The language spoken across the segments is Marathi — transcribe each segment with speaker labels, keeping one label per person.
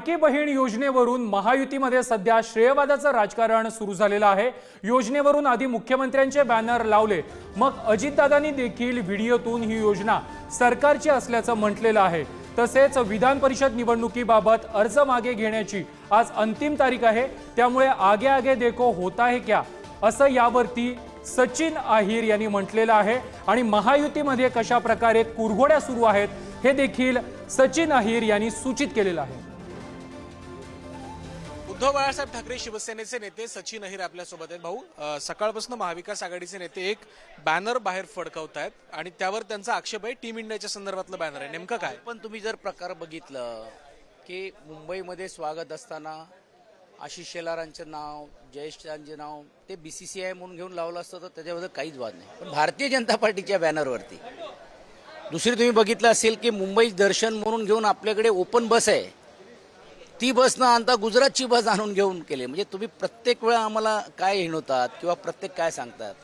Speaker 1: लाडकी बहीण योजनेवरून महायुतीमध्ये सध्या श्रेयवादाचं राजकारण सुरू झालेलं आहे. योजनेवरून आधी मुख्यमंत्र्यांचे बॅनर लावले. मग अजितदादांनी देखील व्हिडिओतून ही योजना सरकारची असल्याचं म्हटलेलं आहे. तसेच विधान परिषद निवडणुकीबाबत अर्ज मागे घेण्याची आज अंतिम तारीख आहे. त्यामुळे आगे आगे देखो होता है क्या? असं यावरती सचिन आहिर यांनी म्हटलेलं आहे. आणि महायुतीमध्ये कशा प्रकारे कुरघोड्या सुरू आहेत हे देखील सचिन आहिर यांनी सूचित केलेलं आहे.
Speaker 2: उद्धव बाळासाहेब ठाकरे शिवसेनेचे नेते सचिन अहिर आपल्यासोबत आहेत. भाऊ सकाळपासून महाविकास आघाडीचे नेते एक बॅनर बाहेर फडकवत आहेत आणि त्यावर त्यांचा आक्षेप आहे. टीम इंडियाच्या संदर्भातलं बॅनर आहे. नेमकं काय?
Speaker 3: पण तुम्ही जर प्रकार बघितलं की मुंबईमध्ये स्वागत असताना आशिष शेलारांचं नाव जयेशांचे नाव ते बीसीसीआय म्हणून घेऊन लावलं असतं तर त्याच्याबद्दल काहीच वाद नाही. पण भारतीय जनता पार्टीच्या बॅनरवरती दुसरी तुम्ही बघितलं असेल की मुंबई दर्शन म्हणून घेऊन आपल्याकडे ओपन बस आहे. ती बस न आणता गुजरातची बस आणून घेऊन केली. म्हणजे तुम्ही प्रत्येक वेळा आम्हाला काय हिणवतात किंवा प्रत्येक काय सांगतात?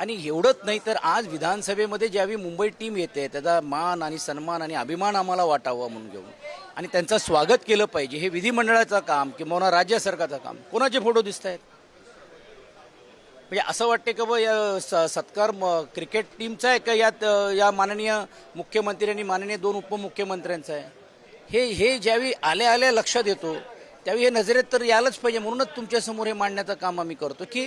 Speaker 3: आणि एवढंच नाही तर आज विधानसभेमध्ये ज्यावेळी मुंबई टीम येते त्याचा मान आणि सन्मान आणि अभिमान आम्हाला वाटावा म्हणून घेऊन. आणि त्यांचं स्वागत केलं पाहिजे. हे विधिमंडळाचं काम किंवा राज्य सरकारचं काम कोणाचे फोटो दिसत आहेत म्हणजे असं वाटते का बुवा या स- सत्कार म- क्रिकेट टीमचा आहे का यात या माननीय मुख्यमंत्री आणि माननीय दोन उपमुख्यमंत्र्यांचा आहे? हे हे ज्यावेळी आल्या आल्या लक्षात येतो त्यावेळी हे नजरेत तर यायलाच पाहिजे. म्हणूनच तुमच्यासमोर हे मांडण्याचं काम आम्ही करतो की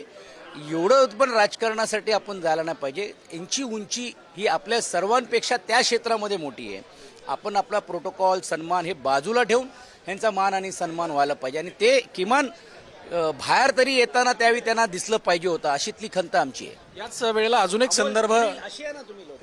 Speaker 3: एवढं पण राजकारणासाठी आपण जायला नाही पाहिजे. यांची उंची ही आपल्या सर्वांपेक्षा त्या क्षेत्रामध्ये मोठी आहे. आपण आपला प्रोटोकॉल सन्मान हे बाजूला ठेवून ह्यांचा मान आणि सन्मान व्हायला पाहिजे. आणि ते किमान बाहेर तरी येताना त्यावेळी त्यांना दिसलं पाहिजे होतं. अशीतली खंत आमची आहे.
Speaker 2: याच वेळेला अजून एक संदर्भ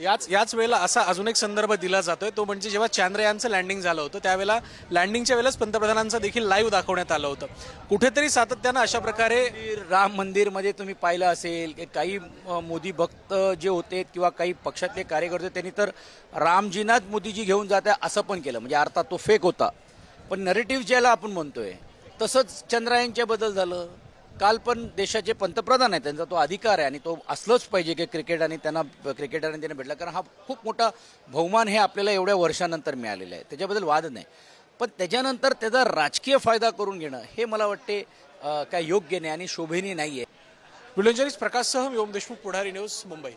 Speaker 2: याच याच वेळेला असा अजून एक संदर्भ दिला जातोय. तो म्हणजे जेव्हा चांद्रयानचं लँडिंग झालं होतं त्यावेळेला लँडिंगच्या वेळेलाच पंतप्रधानांचं देखील लाईव्ह दाखवण्यात आलं होतं. कुठेतरी सातत्यानं अशा प्रकारे
Speaker 3: मंदिर, राम मंदिरमध्ये तुम्ही पाहिलं असेल की काही मोदी भक्त जे होते किंवा काही पक्षातले कार्यकर्ते त्यांनी तर रामजीनाच मोदीजी घेऊन जात आहे असं पण केलं. म्हणजे अर्थात तो फेक होता. पण नरेटिव्ह ज्याला आपण म्हणतोय तसंच चंद्रायनच्या बदल झालं. काल पण देशाचे पंतप्रधान आहे त्यांचा तो अधिकार आहे आणि तो असलंच पाहिजे की क्रिकेट आणि त्यांना क्रिकेटरने त्यांना भेटला. कारण हा खूप मोठा बहुमान हे आपल्याला एवढ्या वर्षानंतर मिळालेलं आहे. त्याच्याबद्दल वाद नाही. पण त्याच्यानंतर त्याचा राजकीय फायदा करून घेणं हे मला वाटते काय योग्य नाही आणि शोभेनी नाही आहे
Speaker 2: व्हिडिओ प्रकाशसह मी ओम देशमुख पुढारी न्यूज मुंबई.